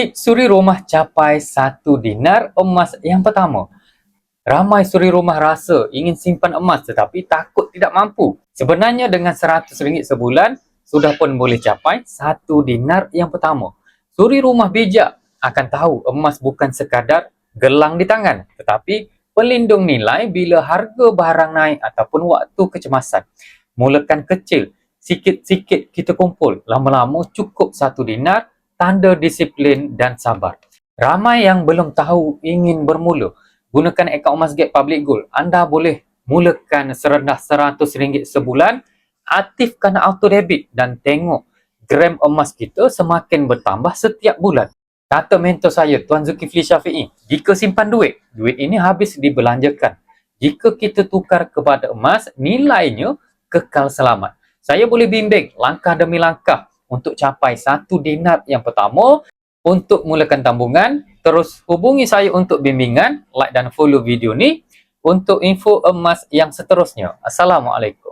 Tips suri rumah capai satu dinar emas yang pertama. Ramai suri rumah rasa ingin simpan emas tetapi takut tidak mampu. Sebenarnya dengan RM100 sebulan, sudah pun boleh capai satu dinar yang pertama. Suri rumah bijak akan tahu emas bukan sekadar gelang di tangan tetapi pelindung nilai bila harga barang naik ataupun waktu kecemasan. Mulakan kecil, sikit-sikit kita kumpul. Lama-lama cukup satu dinar tanda disiplin dan sabar. Ramai yang belum tahu ingin bermula. Gunakan akaun Masgate Public Gold. Anda boleh mulakan serendah RM100 sebulan, aktifkan auto debit dan tengok gram emas kita semakin bertambah setiap bulan. Kata mentor saya, Tuan Zulkifli Syafi'i, jika simpan duit, duit ini habis dibelanjakan. Jika kita tukar kepada emas, nilainya kekal selamat. Saya boleh bimbing langkah demi langkah untuk capai satu dinar yang pertama untuk mulakan tambungan terus hubungi saya untuk bimbingan like dan follow video ni untuk info emas yang seterusnya. Assalamualaikum